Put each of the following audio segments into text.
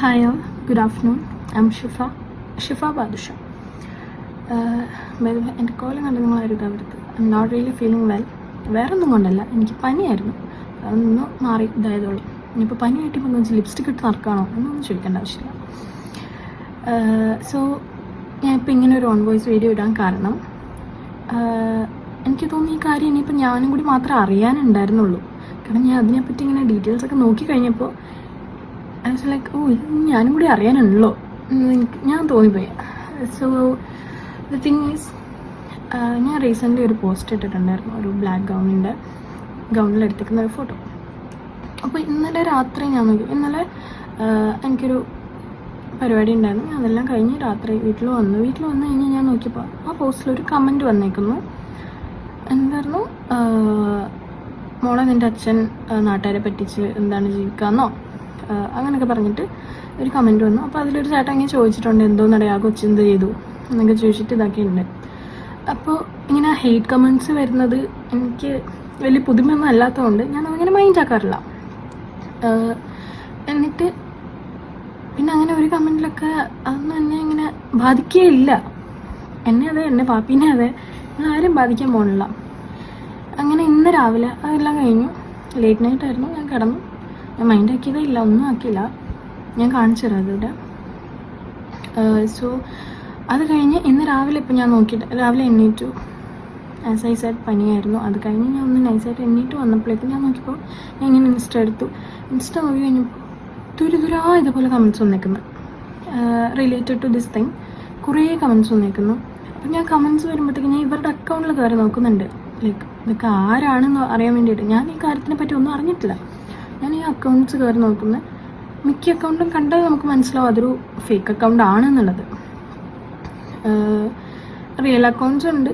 Hi good afternoon I am Shifa Shifa Badusha എന്റെ കോലം കണ്ട് നിങ്ങൾ ആരും ഇതാവരുത് I am not really feeling well വേറെ ഒന്നും കൊണ്ടല്ല. എനിക്ക് പനിയായിരുന്നു. അതൊന്ന് മാറി ഇതായതോളൂ ഇനിയിപ്പോൾ പനി ഇപ്പോൾ വെച്ചാൽ ലിപ്സ്റ്റിക് ഇട്ട് നടക്കുകയാണോ എന്നൊന്നും ചോദിക്കേണ്ട ആവശ്യമില്ല. സോ ഞാനിപ്പോൾ ഇങ്ങനെ ഒരു ഓൺ വോയിസ് വീഡിയോ ഇടാൻ കാരണം ആഹ് എനിക്ക് തോന്നി ഈ കാര്യം ഇനിയിപ്പോൾ ഞാനും കൂടി മാത്രമേ അറിയാനുണ്ടായിരുന്നുള്ളൂ. കാരണം ഞാൻ അതിനെപ്പറ്റി ഇങ്ങനെ ഡീറ്റെയിൽസ് ഒക്കെ നോക്കി കഴിഞ്ഞപ്പോൾ ലൈക്ക് ഓ ഞാനും കൂടി അറിയാനുള്ളോ ഞാൻ തോന്നിപ്പോയി. സോ ദ തിങ് ഈസ് ഞാൻ റീസെന്റ്ലി ഒരു പോസ്റ്റ് ഇട്ടിട്ടുണ്ടായിരുന്നു ഒരു ബ്ലാക്ക് ഗൗണിന്റെ ഗൗണിൽ എടുത്തിരിക്കുന്ന ഒരു ഫോട്ടോ അപ്പോൾ ഇന്നലെ രാത്രി ഞാൻ നോക്കി ഇന്നലെ എനിക്കൊരു പരിപാടി ഉണ്ടായിരുന്നു. ഞാൻ അതെല്ലാം കഴിഞ്ഞ് രാത്രി വീട്ടിൽ വന്നു. വീട്ടിൽ വന്നു കഴിഞ്ഞ് ഞാൻ നോക്കിയപ്പോൾ ആ പോസ്റ്റിൽ ഒരു കമന്റ് വന്നേക്കുന്നു. എന്തായിരുന്നു? മോളെ നിന്റെ അച്ഛൻ നാട്ടുകാരെ പറ്റിച്ച് എന്താണ് ജീവിക്കാന്നോ? ആഹ് അങ്ങനെയൊക്കെ പറഞ്ഞിട്ട് ഒരു കമന്റ് വന്നു. അപ്പോൾ അതിലൊരു ചേട്ടൻ ഇങ്ങനെ ചോദിച്ചിട്ടുണ്ട് എന്തോന്നടേ ആ കൊച്ചെന്ത് ചെയ്തു? എന്നൊക്കെ ചോദിച്ചിട്ട് ഇതാക്കിയിട്ടുണ്ട്. അപ്പോൾ ഇങ്ങനെ ഹെയ്റ്റ് കമന്റ്സ് വരുന്നത് എനിക്ക് വലിയ പുതുമയൊന്നും അല്ലാത്തതുകൊണ്ട് ഞാൻ അങ്ങനെ മൈൻഡ് ആക്കാറില്ല. എന്നിട്ട് പിന്നെ അങ്ങനെ ഒരു കമന്റിലൊക്കെ അതൊന്നും എന്നെ ഇങ്ങനെ ബാധിക്കുകയില്ല എന്നെ അതെ എന്നെ പാപ്പീനെ അതെ ഞാൻ ആരും ബാധിക്കാൻ പോകണില്ല അങ്ങനെ ഇന്ന് രാവിലെ അതെല്ലാം കഴിഞ്ഞു. ലേറ്റ് നൈറ്റ് ആയിരുന്നു ഞാൻ കിടന്നു. ഞാൻ മൈൻഡ് ആക്കിയതേ ഇല്ല ഒന്നും ആക്കിയില്ല. ഞാൻ കാണിച്ചു തരാം അതിവിടെ സോ അത് കഴിഞ്ഞ് ഇന്ന് രാവിലെ ഇപ്പം ഞാൻ നോക്കിയിട്ട് രാവിലെ എണ്ണീറ്റു ആസ് ഐ സെഡ് പനിയായിരുന്നു. അത് കഴിഞ്ഞ് ഞാൻ ഒന്ന് നൈസായിട്ട് എണ്ണീറ്റ് വന്നപ്പോഴേക്കും ഞാൻ നോക്കിയപ്പോൾ ഞാൻ ഇങ്ങനെ ഇൻസ്റ്റ എടുത്തു. ഇൻസ്റ്റ നോക്കി കഴിഞ്ഞപ്പോൾ തുരുതുരാ ഇതുപോലെ കമൻസ് വന്നേക്കുന്നു. റിലേറ്റഡ് ടു ദിസ് തിങ് കുറേ കമൻസ് വന്നേക്കുന്നു. അപ്പം ഞാൻ കമൻസ് വരുമ്പോഴത്തേക്ക് ഞാൻ ഇവരുടെ അക്കൗണ്ടിൽ കയറി നോക്കുന്നുണ്ട്. ലൈക്ക് ഇതൊക്കെ ആരാണെന്ന് അറിയാൻ വേണ്ടിയിട്ട്. ഞാൻ ഈ കാര്യത്തിനെ പറ്റി ഒന്നും അറിഞ്ഞിട്ടില്ല. ഞാൻ ഈ അക്കൗണ്ട്സ് കയറി നോക്കുന്നത് മിക്ക അക്കൗണ്ടും കണ്ടാൽ നമുക്ക് മനസ്സിലാവും അതൊരു ഫേക്ക് അക്കൗണ്ട് ആണെന്നുള്ളത്. റിയൽ അക്കൗണ്ട്സ് ഉണ്ട്.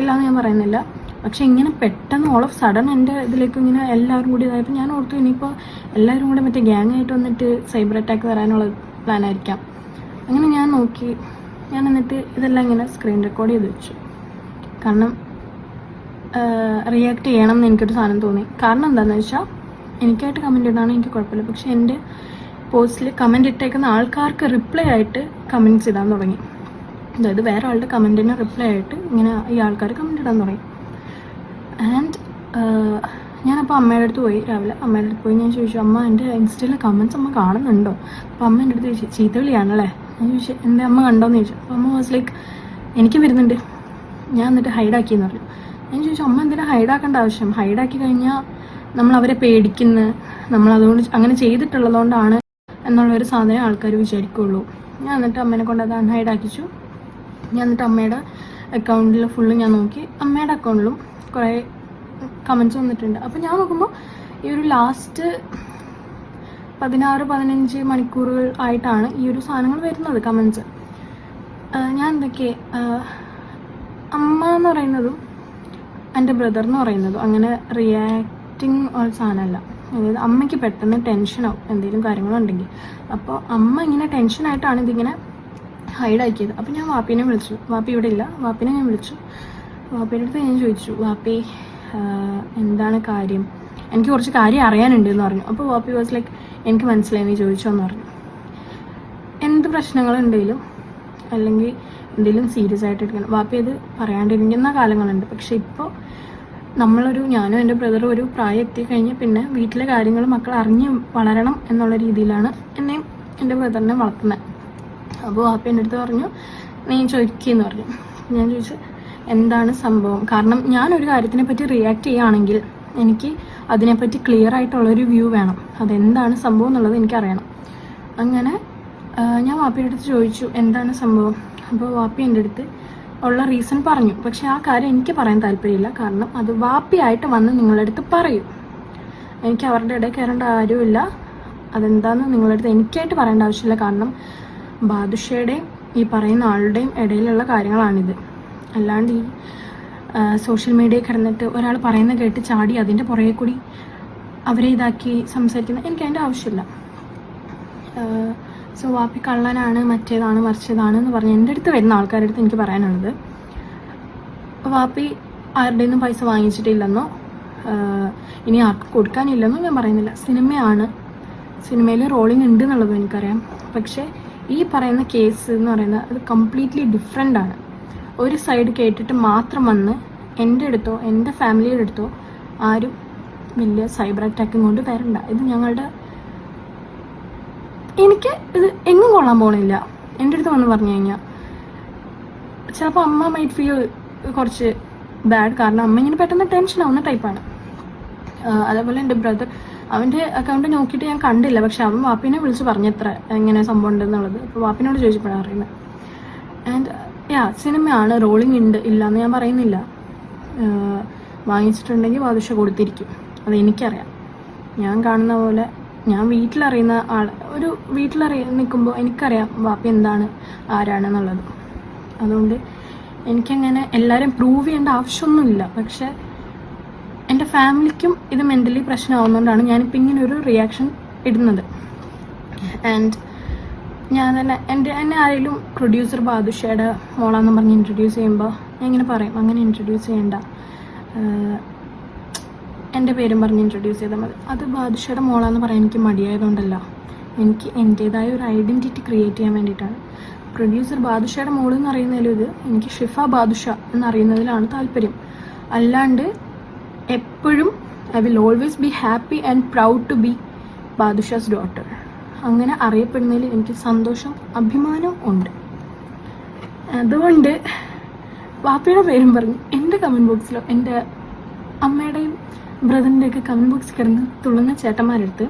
എല്ലാം ഞാൻ പറയുന്നില്ല. പക്ഷെ ഇങ്ങനെ പെട്ടെന്ന് ഓൾ ഓഫ് സഡൻ എന്റെ ഇതിലേക്ക് ഇങ്ങനെ എല്ലാവരും കൂടി ഇതായപ്പോൾ ഞാൻ ഓർത്തു ഇനിയിപ്പോൾ എല്ലാവരും കൂടെ മറ്റേ ഗ്യാങ് ആയിട്ട് വന്നിട്ട് സൈബർ അറ്റാക്ക് വരാനുള്ള പ്ലാൻ ആയിരിക്കാം. അങ്ങനെ ഞാൻ നോക്കി. ഞാൻ എന്നിട്ട് ഇതെല്ലാം ഇങ്ങനെ സ്ക്രീൻ റെക്കോർഡ് ചെയ്ത് വെച്ചു. കാരണം റിയാക്ട് ചെയ്യണം എന്ന് എനിക്കൊരു സാധനം തോന്നി. കാരണം എന്താണെന്ന് വെച്ചാൽ എനിക്കായിട്ട് കമന്റ് ഇടാണ് എനിക്ക് കുഴപ്പമില്ല. പക്ഷേ എന്റെ പോസ്റ്റിൽ കമന്റ് ഇട്ടേക്കുന്ന ആൾക്കാർക്ക് റിപ്ലൈ ആയിട്ട് കമന്റ്സ് ഇടാൻ തുടങ്ങി. അതായത് വേറെ ആളുടെ കമന്റിന് റിപ്ലൈ ആയിട്ട് ഇങ്ങനെ ഈ ആൾക്കാർ കമന്റ് ഇടാൻ തുടങ്ങി. ആൻഡ് ഞാനപ്പോൾ അമ്മയുടെ അടുത്ത് പോയി രാവിലെ. അമ്മയുടെ അടുത്ത് പോയി ഞാൻ ചോദിച്ചു അമ്മ എന്റെ ഇൻസ്റ്റയിലെ കമന്റ്സ് അമ്മ കാണുന്നുണ്ടോ? അപ്പോൾ അമ്മ എന്റെ അടുത്ത് ചോദിച്ചു ചീത്തവിളിയാണല്ലേ ഞാൻ ചോദിച്ചു എന്റെ അമ്മ കണ്ടോന്ന്? ചോദിച്ചു. അപ്പോൾ അമ്മ വാസ് ലൈക്ക് എനിക്കും വരുന്നുണ്ട്. ഞാൻ എന്നിട്ട് ഹൈഡാക്കിയെന്ന് പറഞ്ഞു. ഞാൻ ചോദിച്ചു അമ്മ എന്തിനാണ് ഹൈഡാക്കേണ്ട ആവശ്യം? ഹൈഡാക്കി കഴിഞ്ഞാൽ നമ്മൾ അവരെ പേടിക്കുന്ന നമ്മൾ അതുകൊണ്ട് അങ്ങനെ ചെയ്തിട്ടുള്ളതുകൊണ്ടാണ് എന്നുള്ളൊരു സാധനം ആൾക്കാർ വിചാരിക്കുള്ളൂ. ഞാൻ എന്നിട്ട് അമ്മേനെ കൊണ്ട് അത് അൺഹൈഡ് ആക്കിച്ചു. ഞാൻ എന്നിട്ട് അമ്മയുടെ അക്കൗണ്ടിൽ ഫുള്ള് ഞാൻ നോക്കി. അമ്മയുടെ അക്കൗണ്ടിലും കുറേ കമൻസ് വന്നിട്ടുണ്ട്. അപ്പോൾ ഞാൻ നോക്കുമ്പോൾ ഈ ഒരു ലാസ്റ്റ് പതിനാറ് പതിനഞ്ച് മണിക്കൂറുകൾ ആയിട്ടാണ് ഈ ഒരു സാധനങ്ങൾ വരുന്നത് കമൻസ് ഞാൻ എന്തൊക്കെ? അമ്മ എന്ന് പറയുന്നതും എന്റെ ബ്രദർ എന്ന് പറയുന്നതും അങ്ങനെ റിയാക്റ്റിംഗ് ഒരു സാധനമല്ല. അതായത് അമ്മയ്ക്ക് പെട്ടെന്ന് ടെൻഷനാവും എന്തെങ്കിലും കാര്യങ്ങളുണ്ടെങ്കിൽ. അപ്പോൾ അമ്മ ഇങ്ങനെ ടെൻഷനായിട്ടാണ് ഇതിങ്ങനെ ഹൈഡാക്കിയത് അപ്പോൾ ഞാൻ വാപ്പിനെ വിളിച്ചു. വാപ്പി ഇവിടെ ഇല്ല. വാപ്പിനെ ഞാൻ വിളിച്ചു. വാപ്പിയുടെ അടുത്ത് ഞാൻ ചോദിച്ചു. വാപ്പി എന്താണ് കാര്യം? എനിക്ക് കുറച്ച് കാര്യം അറിയാനുണ്ട് എന്ന് പറഞ്ഞു. അപ്പോൾ വാപ്പി വാസ് ലൈക്ക് എനിക്ക് മനസ്സിലായി. നീ ചോദിച്ചോ എന്ന് പറഞ്ഞു. എന്ത് പ്രശ്നങ്ങളുണ്ടെങ്കിലും അല്ലെങ്കിൽ എന്തെങ്കിലും സീരിയസ് ആയിട്ട് എടുക്കണം. വാപ്പി അത് പറയാണ്ടിരിക്കുന്ന കാലങ്ങളുണ്ട്. പക്ഷെ ഇപ്പോൾ നമ്മളൊരു ഞാനും എന്റെ ബ്രദറും ഒരു പ്രായം എത്തിക്കഴിഞ്ഞ് പിന്നെ വീട്ടിലെ കാര്യങ്ങൾ മക്കൾ അറിഞ്ഞ് വളരണം എന്നുള്ള രീതിയിലാണ് എന്നെയും എന്റെ ബ്രദറിനെ വളർത്തുന്നത് അപ്പോൾ അപ്പം എന്റെ അടുത്ത് പറഞ്ഞു നീ ചോദിക്കുകയെന്ന് പറഞ്ഞു. ഞാൻ ചോദിച്ചു എന്താണ് സംഭവം? കാരണം ഞാൻ ഒരു കാര്യത്തിനെ പറ്റി റിയാക്ട് ചെയ്യുകയാണെങ്കിൽ എനിക്ക് അതിനെപ്പറ്റി ക്ലിയർ ആയിട്ടുള്ളൊരു വ്യൂ വേണം. അതെന്താണ് സംഭവം എന്നുള്ളത് എനിക്കറിയണം. അങ്ങനെ ഞാൻ വാപ്പിയുടെ അടുത്ത് ചോദിച്ചു എന്താണ് സംഭവം? അപ്പോൾ വാപ്പി എന്റെ അടുത്ത് ഉള്ള റീസൺ പറഞ്ഞു. പക്ഷെ ആ കാര്യം എനിക്ക് പറയാൻ താല്പര്യമില്ല. കാരണം അത് വാപ്പിയായിട്ട് വന്ന് നിങ്ങളുടെ അടുത്ത് പറയും. എനിക്ക് അവരുടെ ഇടയിൽ കയറേണ്ട കാര്യമില്ല. അതെന്താണെന്ന് നിങ്ങളുടെ അടുത്ത് എനിക്കായിട്ട് പറയേണ്ട ആവശ്യമില്ല. കാരണം ബാദുഷയുടെയും ഈ പറയുന്ന ആളുടെയും ഇടയിലുള്ള കാര്യങ്ങളാണിത്. അല്ലാണ്ട് ഈ സോഷ്യൽ മീഡിയയിൽ കിടന്നിട്ട് ഒരാൾ പറയുന്ന കേട്ട് ചാടി അതിന്റെ പുറകെ കൂടി അവരെ ഇതാക്കി സംസാരിക്കുന്ന എനിക്ക് അതിന്റെ ആവശ്യമില്ല. സോ വാപ്പി കള്ളനാണ് മറ്റേതാണ് മറിച്ചതാണ് എന്ന് പറഞ്ഞ് എന്റെ അടുത്ത് വരുന്ന ആൾക്കാരുടെ അടുത്ത് എനിക്ക് പറയാനുള്ളത്. വാപ്പി ആരുടെ നിന്നും പൈസ വാങ്ങിച്ചിട്ടില്ലെന്നോ ഇനി ആർക്കും കൊടുക്കാനില്ലെന്നോ ഞാൻ പറയുന്നില്ല. സിനിമയാണ്. സിനിമയിൽ റോളിംഗ് ഉണ്ട് എന്നുള്ളത് എനിക്കറിയാം. പക്ഷേ ഈ പറയുന്ന കേസ് എന്ന് പറയുന്നത് അത് കംപ്ലീറ്റ്ലി ഡിഫറെന്റ് ആണ്. ഒരു സൈഡ് കേട്ടിട്ട് മാത്രം വന്ന് എന്റെ അടുത്തോ എന്റെ ഫാമിലിയുടെ അടുത്തോ ആരും വലിയ സൈബർ അറ്റാക്കും കൊണ്ട് വരണ്ട. ഇത് ഞങ്ങളുടെ എനിക്ക് ഇത് എങ്ങും കൊള്ളാൻ പോണില്ല. എന്റെ അടുത്ത് വന്ന് പറഞ്ഞു കഴിഞ്ഞാൽ ചിലപ്പോൾ അമ്മ മൈറ്റ് ഫീൽ കുറച്ച് ബാഡ് കാരണം അമ്മ ഇങ്ങനെ പെട്ടെന്ന് ടെൻഷൻ ആവുന്ന ടൈപ്പാണ് അതേപോലെ എന്റെ ബ്രദർ അവന്റെ അക്കൗണ്ട് നോക്കിയിട്ട് ഞാൻ കണ്ടില്ല പക്ഷെ അവൻ വാപ്പിനെ വിളിച്ച് പറഞ്ഞത്ര എങ്ങനെ സംഭവം ഉണ്ടെന്നുള്ളത്. അപ്പോൾ വാപ്പിനോട് ചോദിച്ചപ്പോഴാണ് അറിയുന്നത് ആൻഡ് യാ സിനിമയാണ് റോളിംഗ് ഉണ്ട് ഇല്ല എന്ന് ഞാൻ പറയുന്നില്ല. വാങ്ങിച്ചിട്ടുണ്ടെങ്കിൽ വാദിഷ കൊടുത്തിരിക്കും. അത് എനിക്കറിയാം. ഞാൻ കാണുന്ന പോലെ ഞാൻ വീട്ടിലറിയുന്ന ആൾ ഒരു വീട്ടിലറിയ നിൽക്കുമ്പോൾ എനിക്കറിയാം വാപ്പി എന്താണ് ആരാണെന്നുള്ളത്. അതുകൊണ്ട് എനിക്കങ്ങനെ എല്ലാവരും പ്രൂവ് ചെയ്യേണ്ട ആവശ്യമൊന്നുമില്ല. പക്ഷേ എന്റെ ഫാമിലിക്കും ഇത് മെന്റലി പ്രശ്നമാവുന്നതുകൊണ്ടാണ് ഞാനിപ്പോൾ ഇങ്ങനെ ഒരു റിയാക്ഷൻ ഇടുന്നത്. ആൻഡ് ഞാൻ തന്നെ എന്റെ എന്നെ ആരെങ്കിലും പ്രൊഡ്യൂസർ ബാദുഷയുടെ മോളാന്ന് പറഞ്ഞ് ഇൻട്രൊഡ്യൂസ് ചെയ്യുമ്പോൾ ഞാൻ ഇങ്ങനെ പറയും അങ്ങനെ ഇൻട്രൊഡ്യൂസ് ചെയ്യണ്ട. എന്റെ പേരും പറഞ്ഞ് ഇൻട്രൊഡ്യൂസ് ചെയ്താൽ മതി. അത് ബാദുഷയുടെ മോളാന്ന് പറയാൻ എനിക്ക് മടിയായതുകൊണ്ടല്ല. എനിക്ക് എന്റേതായ ഒരു ഐഡന്റിറ്റി ക്രിയേറ്റ് ചെയ്യാൻ വേണ്ടിയിട്ടാണ്. പ്രൊഡ്യൂസർ ബാദുഷയുടെ മോൾ എന്ന് അറിയുന്നതിലും ഇത് എനിക്ക് ഷിഫ ബാദുഷ എന്നറിയുന്നതിലാണ് താല്പര്യം. അല്ലാണ്ട് എപ്പോഴും I will always be happy and proud to be Badusha's daughter അങ്ങനെ അറിയപ്പെടുന്നതിൽ എനിക്ക് സന്തോഷം അഭിമാനവും ഉണ്ട്. അതുകൊണ്ട് വാപ്പയുടെ പേരും പറഞ്ഞ് എന്റെ കമന്റ് ബോക്സിലോ എന്റെ അമ്മയുടെയും ബ്രദറിന്റെയൊക്കെ കമന്റ് ബോക്സ് കിടന്ന് തുള്ളുന്ന ചേട്ടന്മാരെടുത്ത്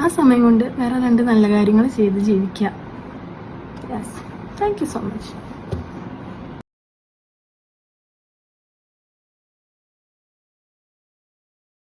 ആ സമയം കൊണ്ട് വേറെ രണ്ട് നല്ല കാര്യങ്ങൾ ചെയ്ത് ജീവിക്കുക yes thank you so much